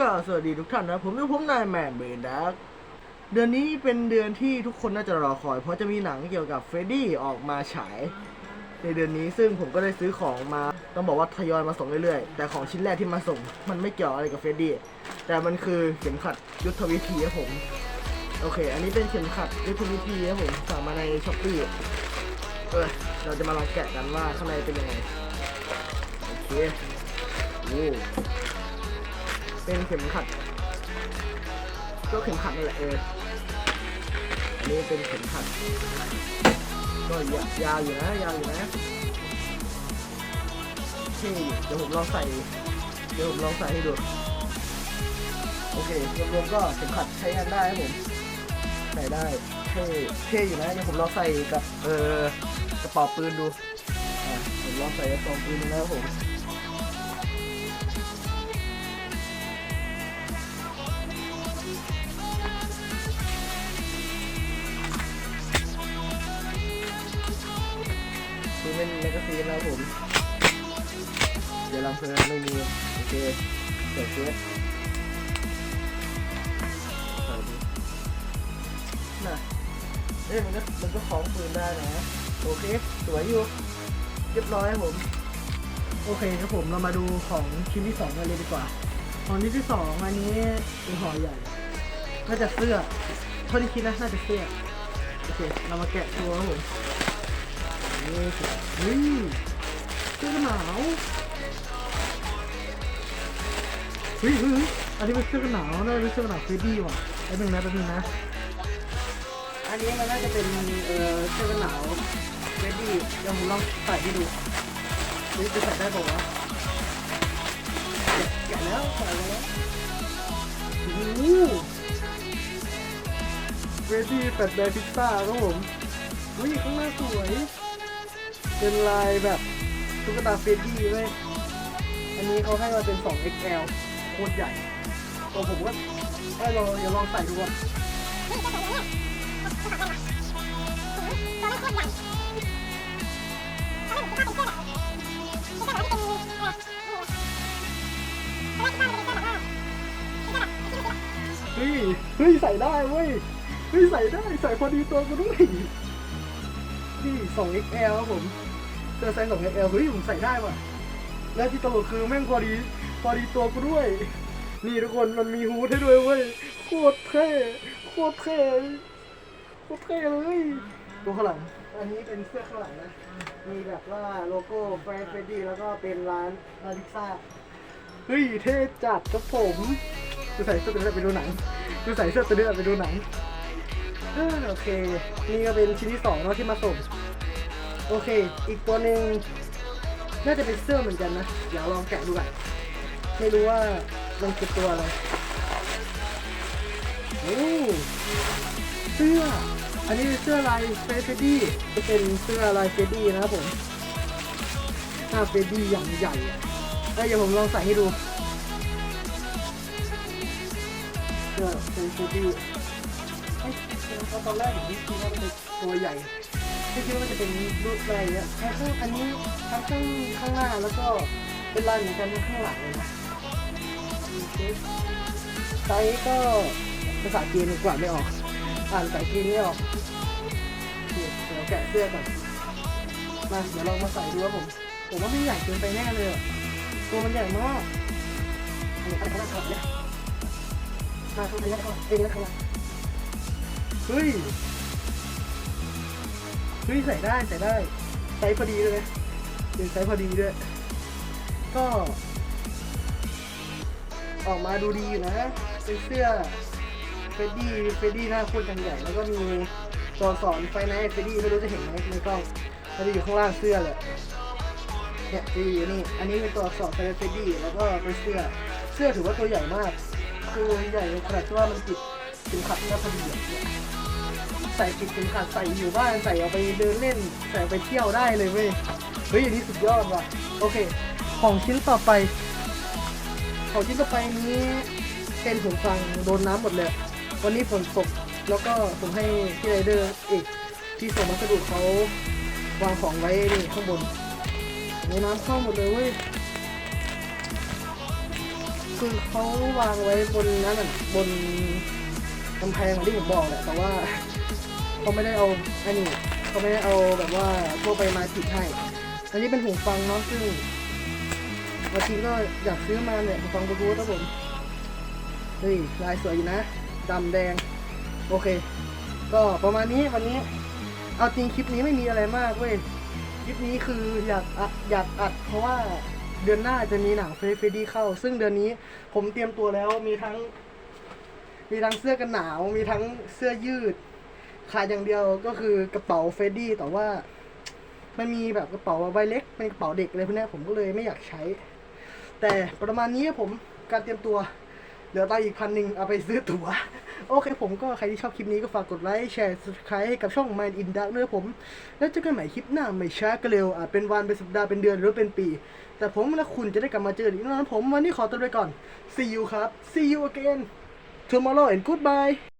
ก็สวัสดีทุกท่านนะผมเป็นผมนายแมนเบนดักเดือนนี้เป็นเดือนที่ทุกคนน่าจะรอคอย เพราะจะมีหนังเกี่ยวกับเฟรดดี้ออกมาฉาย ในเดือนนี้ซึ่งผมก็ได้ซื้อของมาต้องบอกว่าทยอยมาส่งเรื่อยๆ แต่ของชิ้นแรกที่มาส่ง มันไม่เกี่ยวอะไรกับเฟรดดี้แต่มันคือเข็มขัดยุทธวิธีครับผม โอเค อันนี้เป็นเข็มขัดยุทธวิธีครับผมสั่งมาในช้อปปี้เออเราจะมาลองแกะกันว่าข้างในเป็นยังไงโอเคโอ้ เป็นเข็มขัด ก็เข็มขัดนั่นแหละเอออันนี้เป็นเข็มขัด ก็ยาวยาวอยู่นะยาวอยู่นะนี่เดี๋ยวผมลองใส่ เดี๋ยวผมลองใส่ให้ดู โอเครวมๆก็เข็มขัดใช้งานได้ครับผม ใส่ได้เท่เท่อยู่นะเดี๋ยวผมลองใส่กับเออกระเป๋าปืนดู อะผมลองใส่กระเป๋าปืนดูนะครับผม เป็นแมกกาซีนแล้วผม เดี๋ยวลำเพลินไม่มี โอเคเดี๋ยวเซฟใส่ดูน่ะเอ้ยมันก็มันก็คล้องปืนได้นะ โอเค สวยอยู่ เรียบร้อยครับผม โอเคครับผมเรามาดูของชิ้นที่สองกันเลยดีกว่า ของชิ้นที่สองอันนี้เป็นห่อใหญ่ น่าจะเสื้อเท่าที่คิดนะน่าจะเสื้อ โอเค เรามาแกะตัวครับผม เฮ้ยเสื้อกันหนาวเฮ้ยเฮ้ยอันนี้เป็นเสื้อกันหนาวน่าจะเป็นเสื้อกันหนาวเฟรดดี้ว่ะแป๊บนึงนะแป๊บนึงนะอันนี้มันน่าจะเป็นเอ่อเสื้อกันหนาวเฟรดดี้เดี๋ยวผมลองใส่ให้ดูนี่จะใส่ได้ป่าวะแกะแกะแล้วใส่แล้วโอ้โหเฟรดดี้แฟตแบร์พิซซ่าครับผมอุ้ยข้างหน้าสวย เป็นลายแบบตุ๊กตาเฟรดดี้เว้ยอันนี้เขาให้มาเป็น 2XL โคตรใหญ่ ตัวผมก็เอ้ยลองอย่าลองใส่ดูก่อนเฮ้ย เฮ้ย ใส่ได้เว้ย เฮ้ย ใส่ได้ ใส่พอดีตัวกูด้วย นี่ 2XL ครับผมเสื้อไซส์ 2XL เฮ้ยผมใส่ได้ว่ะ และที่ตลกคือแม่งพอดีพอดีตัวกูด้วย นี่ทุกคนมันมีฮูดให้ด้วยเว้ยโคตรเท่โคตรเท่โคตรเท่เลยดูข้างหลัง อันนี้เป็นเสื้อข้างหลังนะ มีแบบว่าโลโก้แฟร์เฟรดดี้แล้วก็เป็นร้านลาลิซ่าเฮ้ยเท่จัดครับผมจะใส่เสื้อตัวนี้ไปดูหนังจะใส่เสื้อตัวนี้ไปดูหนัง โอเค นี่ก็เป็นชิ้นที่สองเนาะที่มาส่ง โอเค อีกตัวหนึ่งน่าจะเป็นเสื้อเหมือนกันนะ เดี๋ยวลองแกะดูก่อนไม่รู้ว่ามันคือตัวอะไรโอ้เสื้อ อันนี้เป็นเสื้อลายเฟรดดี้จะเป็นเสื้อลายเฟรดดี้นะครับผม หน้าเฟรดดี้อย่างใหญ่เอ้ยเดี๋ยวผมลองใส่ให้ดูเสื้อเป็นเฟรดดี้ ไม่เพราะตอนแรกผมคิดว่ามันเป็นตัวใหญ่ไม่คิดว่ามันจะเป็นรูปอะไรเงี้ยทั้งข้างอันนี้ทั้งข้างข้างหน้าแล้วก็เป็นลายเหมือนกันทั้งข้างหลังเลยนะไซส์ก็ภาษาจีนกว่าไม่ออก อ่านภาษาจีนไม่ออกเดี๋ยวแกะเสื้อก่อนมาเดี๋ยวลองมาใส่ดูครับผมผมว่าไม่ใหญ่เกินไปแน่เลยตัวมันใหญ่มากอันนี้อันนี้ข้างหลังเนี่ยมาข้างหลังเนี่ยข้างหลังเองนะข้างหลัง เฮ้ย เฮ้ย ใส่ได้ใส่ได้ไซส์พอดีเลยนะเป็นไซส์พอดีด้วย ก็ ออกมาดูดีอยู่นะ เป็นเสื้อเฟดดี้เฟดดี้หน้าโคตรจังใหญ่ แล้วก็มีตัวสอนไฟไนท์เฟดดี้ไม่รู้จะเห็นไหมในกล้องมันจะอยู่ข้างล่างเสื้อเลยเนี่ยจะอยู่นี่ อันนี้เป็นตัวสอนไฟไนท์เฟดดี้แล้วก็เป็นเสื้อ เสื้อถือว่าตัวใหญ่มากคือใหญ่ขนาดที่ว่ามันติดเข็มขัดก็พอดีอะเนี่ย ใส่ติดเข็มขัดใส่อยู่บ้านใส่เอาไปเดินเล่น ใส่ไปเที่ยวได้เลยเว้ยเฮ้ยอันนี้สุดยอดว่ะโอเค ของชิ้นต่อไป ของชิ้นต่อไปนี้เป็นหูฟังโดนน้ำหมดเลย วันนี้ฝนตกแล้วก็ผมให้พี่ไรเดอร์เอกที่ส่งมาสดุเขาวางของไว้นี่ข้างบนโอ้น้ำเข้าหมดเลยเว้ยคือเขาวางไว้บนนั้นน่ะบนกำแพงที่ผมบอกแหละแต่ว่า เขาไม่ได้เอาอันนี้เขาไม่ได้เอาแบบว่าพวกใบไม้ติดให้อันนี้เป็นหูฟังเนาะซึ่งบางทีก็อยากซื้อมาเนี่ยหูฟังบลูทูธครับผมเฮ้ยลายสวยอยู่นะดำแดง โอเค ก็ประมาณนี้วันนี้ เอาจริงคลิปนี้ไม่มีอะไรมากเว้ยคลิปนี้คืออยากอัดอยากอัด เพราะว่าเดือนหน้าจะมีหนังเฟรฟดี้เข้า ซึ่งเดือนนี้ผมเตรียมตัวแล้วมีทั้ง มีทั้งเสื้อกันหนาว มีทั้งเสื้อยืด ขาดอย่างเดียวก็คือกระเป๋าเฟดดี้แต่ว่ามันมีแบบกระเป๋าใบเล็กเป็นกระเป๋าเด็กอะไรพวกนี้ผมก็เลยไม่อยากใช้ แต่ประมาณนี้ผมการเตรียมตัวเหลือตังอีกพันหนึ่งเอาไปซื้อตั๋ว โอเคผมก็ใครที่ชอบคลิปนี้ก็ฝากกดไลค์แชร์ subscribe ให้กับช่อง Mind in Dark ด้วยผม แล้วเจอกันใหม่คลิปหน้าไม่ช้าก็เร็วอาจเป็นวันเป็นสัปดาห์เป็นเดือนหรือเป็นปี แต่ผมและคุณจะได้กลับมาเจออีกนั้นผมวันนี้ขอตัวไปก่อน see you ครับ see you again tomorrow and goodbye